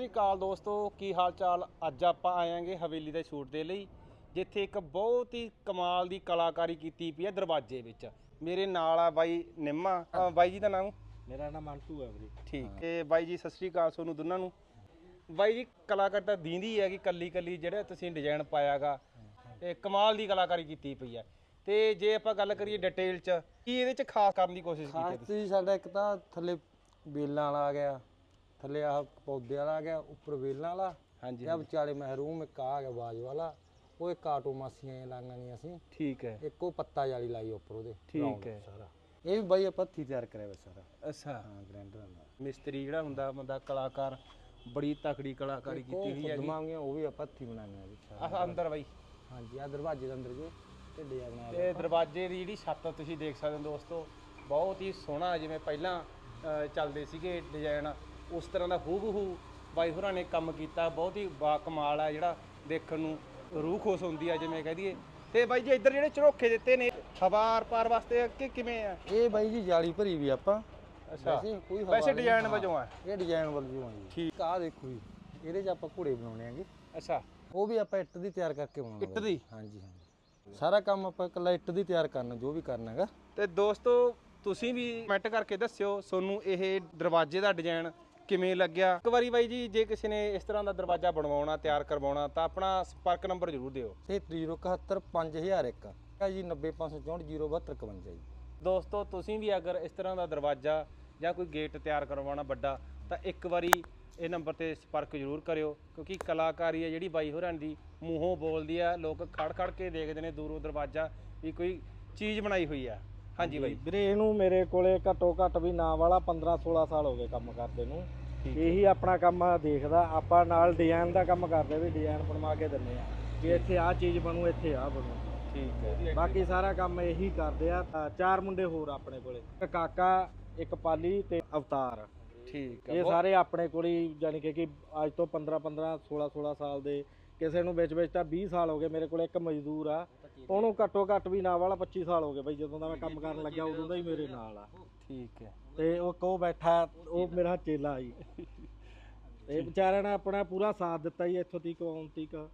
ਸ੍ਰੀ ਅਕਾਲ ਦੋਸਤੋ ਕੀ ਹਾਲ ਚਾਲ ਅੱਜ ਆਪਾਂ ਆਏਾਂਗੇ ਹਵੇਲੀ ਦੇ ਸ਼ੂਟ ਦੇ ਲਈ ਜਿੱਥੇ ਇੱਕ ਬਹੁਤ ਹੀ ਕਮਾਲ ਦੀ ਕਲਾਕਾਰੀ ਕੀਤੀ ਪਈ ਹੈ ਦਰਵਾਜ਼ੇ ਵਿੱਚ। ਮੇਰੇ ਨਾਲ ਆ ਬਾਈ ਨਿੰਮਾ। ਅ, ਬਾਈ ਜੀ ਦਾ ਨਾਮ? ਮੇਰਾ ਨਾਮ ਮੰਟੂ ਹੈ ਵੀਰੇ। ਠੀਕ ਤੇ ਬਾਈ ਜੀ ਸਤਿ ਸ੍ਰੀ ਅਕਾਲ ਤੁਹਾਨੂੰ ਦੋਨਾਂ ਨੂੰ। ਬਾਈ ਜੀ ਕਲਾਕਾਰ ਤਾਂ ਦੀਂਦੀ ਹੈ ਕਿ ਕੱਲੀ ਕੱਲੀ ਜਿਹੜਾ ਤੁਸੀਂ ਡਿਜ਼ਾਈਨ ਪਾਇਆਗਾ ਤੇ ਕਮਾਲ ਦੀ ਕਲਾਕਾਰੀ ਕੀਤੀ ਪਈ ਹੈ। ਤੇ ਜੇ ਆਪਾਂ ਗੱਲ ਕਰੀਏ ਡਿਟੇਲ ਚ ਕੀ ਇਹਦੇ ਚ ਖਾਸ ਕਰਨ ਦੀ ਕੋਸ਼ਿਸ਼ ਕੀਤੀ ਖਾਸ ਚੀਜ਼ ਸਾਡਾ ਇੱਕ ਤਾਂ ਥੱਲੇ ਬੇਲਾਂ ਵਾਲਾ ਆ ਗਿਆ। ਥੱਲੇ ਆਹ ਪੌਦੇ ਵਾਲਾ ਆ ਗਿਆ ਉੱਪਰ ਬੇਲਾਂ ਵਾਲਾ। ਹਾਂਜੀ ਆਹ ਵਿਚਾਲੇ ਮਹਿਰੂਮ ਇੱਕ ਆ ਗਿਆ ਬਾਜ ਵਾਲਾ। ਉਹ ਇੱਕ ਆਟੋ ਮਾਸੀਆਂ ਨਹੀਂ ਅਸੀਂ ਠੀਕ ਹੈ। ਇੱਕ ਪੱਤਾ ਜਾਲੀ ਲਾਈ ਉੱਪਰ ਉਹਦੇ। ਠੀਕ ਹੈ। ਸਾਰਾ। ਇਹ ਵੀ ਬਾਈ ਆਪਾਂ ਹੱਥੀਂ ਤਿਆਰ ਕਰਿਆ ਵਾ ਸਾਰਾ। ਅੱਛਾ। ਹਾਂ ਗ੍ਰੈਂਡਰ ਨਾਲ ਮਿਸਤਰੀ ਜਿਹੜਾ ਹੁੰਦਾ ਬੰਦਾ ਕਲਾਕਾਰ ਬੜੀ ਤਕੜੀ ਕਲਾਕਾਰੀ ਕੀਤੀ ਹੋਈ ਹੈ ਖੁਦਮਾਂਗੇ ਉਹ ਵੀ ਆਪਾਂ ਹੱਥੀਂ ਬਣਾਈਆਂ ਜੀ। ਆਹ ਅੰਦਰ ਬਾਈ। ਹਾਂਜੀ ਆ ਦਰਵਾਜ਼ੇ ਦੇ ਅੰਦਰ ਜੋ ਢਿੱਡੇ ਜਿਹਾ ਬਣਾਇਆ ਤੇ ਦਰਵਾਜ਼ੇ ਦੀ ਜਿਹੜੀ ਛੱਤ ਤੁਸੀਂ ਦੇਖ ਸਕਦੇ ਹੋ ਦੋਸਤੋ ਬਹੁਤ ਹੀ ਸੋਹਣਾ ਜਿਵੇਂ ਪਹਿਲਾਂ ਚੱਲਦੇ ਸੀਗੇ ਡਿਜ਼ਾਈਨ ਉਸ ਤਰ੍ਹਾਂ ਦਾ ਹੂਬਹੂ ਬਾਈ ਹੋਰਾਂ ਨੇ ਕੰਮ ਕੀਤਾ। ਬਹੁਤ ਹੀ ਬਾ ਕਮਾਲ ਹੈ ਜਿਹੜਾ ਦੇਖਣ ਨੂੰ ਰੂਹ ਖੁਸ਼ ਹੁੰਦੀ ਆ ਜਿਵੇਂ ਕਹਿ ਦਈਏ। ਤੇ ਬਾਈ ਜੀ ਇੱਧਰ ਜਿਹੜੇ ਝਰੋਖੇ ਦਿੱਤੇ ਨੇ ਹਵਾਰ ਪਾਰ ਵਾਸਤੇ ਕਿ ਕਿਵੇਂ ਆ? ਇਹ ਬਾਈ ਜੀ ਜਾਲੀ ਭਰੀ ਵੀ ਆਪਾਂ। ਅੱਛਾ ਵੈਸੇ ਕੋਈ ਹਵਾ ਵੈਸੇ ਨਹੀਂ, ਡਿਜ਼ਾਈਨ ਹਾਂ। ਵਜੋਂ ਆ। ਇਹ ਡਿਜ਼ਾਈਨ ਵੱਲੋਂ ਆ ਜੀ। ਠੀਕ। ਆਹ ਦੇਖੋ ਜੀ ਇਹਦੇ 'ਚ ਆਪਾਂ ਘੋੜੇ ਬਣਾਉਣੇ ਆਂਗੇ ਅੱਛਾ। ਉਹ ਵੀ ਆਪਾਂ ਇੱਟ ਦੀ ਤਿਆਰ ਕਰਕੇ ਬਣਾਉਣਾ ਇੱਟ ਦੀ? ਹਾਂਜੀ ਹਾਂਜੀ। ਸਾਰਾ ਕੰਮ ਆਪਾਂ ਇਕੱਲਾ ਇੱਟ ਦੀ ਤਿਆਰ ਕਰਨਾ ਜੋ ਵੀ ਕਰਨਾ ਹੈਗਾ। ਤੇ ਦੋਸਤੋ ਤੁਸੀਂ ਵੀ ਕਮੈਂਟ ਕਰਕੇ ਦੱਸਿਓ ਤੁਹਾਨੂੰ ਇਹ ਦਰਵਾਜ਼ੇ ਦਾ ਡਿਜ਼ਾਈਨ ਕਿਵੇਂ ਲੱਗਿਆ? ਇੱਕ ਵਾਰੀ ਬਾਈ ਜੀ ਜੇ ਕਿਸੇ ਨੇ ਇਸ ਤਰ੍ਹਾਂ ਦਾ ਦਰਵਾਜ਼ਾ ਬਣਵਾਉਣਾ ਤਿਆਰ ਕਰਵਾਉਣਾ ਤਾਂ ਆਪਣਾ ਸੰਪਰਕ ਨੰਬਰ ਜ਼ਰੂਰ ਦਿਓ। 7071 ਹੈ ਜੀ 90564 ਜੀ। ਦੋਸਤੋ ਤੁਸੀਂ ਵੀ ਅਗਰ ਇਸ ਤਰ੍ਹਾਂ ਦਾ ਦਰਵਾਜ਼ਾ ਜਾਂ ਕੋਈ ਗੇਟ ਤਿਆਰ ਕਰਵਾਉਣਾ ਵੱਡਾ ਤਾਂ ਇੱਕ ਵਾਰੀ ਇਹ ਨੰਬਰ ਤੇ ਸੰਪਰਕ ਜ਼ਰੂਰ ਕਰਿਓ ਕਿਉਂਕਿ ਕਲਾਕਾਰੀ ਹੈ ਜਿਹੜੀ ਬਾਈ ਹੋਰਾਂ ਦੀ ਮੂੰਹੋਂ ਬੋਲਦੀ ਆ ਲੋਕ ਖੜ ਖੜ ਕੇ ਦੇਖਦੇ ਨੇ ਦੂਰੋਂ ਦਰਵਾਜ਼ਾ ਵੀ ਕੋਈ ਚੀਜ਼ ਬਣਾਈ ਹੋਈ ਆ। ਹਾਂਜੀ ਬਾਈ। ਵੀਰੇ ਇਹਨੂੰ ਮੇਰੇ ਕੋਲੇ ਘੱਟੋ ਘੱਟ ਵੀ ਨਾ ਵਾਲਾ 15 16 ਸਾਲ ਹੋ ਗਏ ਕੰਮ ਕਰਦੇ ਨੂੰ। ਇਹੀ ਆਪਣਾ ਕੰਮ ਦੇਖਦਾ ਆਪਾਂ ਨਾਲ ਡਿਜ਼ਾਈਨ ਦਾ ਕੰਮ ਕਰਦੇ ਵੀ ਡਿਜ਼ਾਈਨ ਬਣਵਾ ਕੇ ਦਿੰਨੇ ਆ। ਕਿ ਇੱਥੇ ਆਹ ਚੀਜ਼ ਬਣੂ ਇੱਥੇ ਆਹ ਬਣੂ। ਠੀਕ ਹੈ ਬਾਕੀ ਸਾਰਾ ਕੰਮ ਇਹੀ ਕਰਦੇ ਆ। ਤਾਂ ਚਾਰ ਮੁੰਡੇ ਹੋਰ ਆਪਣੇ ਕੋਲੇ। ਇੱਕ ਕਾਕਾ ਇੱਕ ਪਾਲੀ ਤੇ ਅਵਤਾਰ। ਠੀਕ ਹੈ ਇਹ ਸਾਰੇ ਆਪਣੇ ਕੋਲ ਹੀ ਯਾਨੀ ਕਿ ਕਿ ਅੱਜ ਤੋਂ 15 15 16 16 ਸਾਲ ਦੇ। ਕਿਸੇ ਨੂੰ ਵਿੱਚ ਵਿੱਚ ਤਾਂ 20 ਸਾਲ ਹੋ ਗਏ ਮੇਰੇ ਕੋਲ ਇੱਕ ਮਜ਼ਦੂਰ ਆ। ਉਹਨੂੰ ਘੱਟੋ ਘੱਟ ਵੀ ਨਾ ਵਾਲਾ 25 ਸਾਲ ਹੋ ਗਏ ਬਈ ਜਦੋਂ ਦਾ ਮੈਂ ਕੰਮ ਕਰਨ ਲੱਗਿਆ ਉਦੋਂ ਦਾ ਹੀ ਮੇਰੇ ਨਾਲ ਆ। ਠੀਕ ਹੈ। ਤੇ ਉਹ ਕੋ ਬੈਠਾ ਉਹ ਮੇਰਾ ਚੇਲਾ ਜੀ ਤੇ ਵਿਚਾਰਿਆਂ ਨੇ ਆਪਣਾ ਪੂਰਾ ਸਾਥ ਦਿੱਤਾ ਜੀ ਇੱਥੋਂ ਤੱਕ ਆਉਣ ਤੱਕ।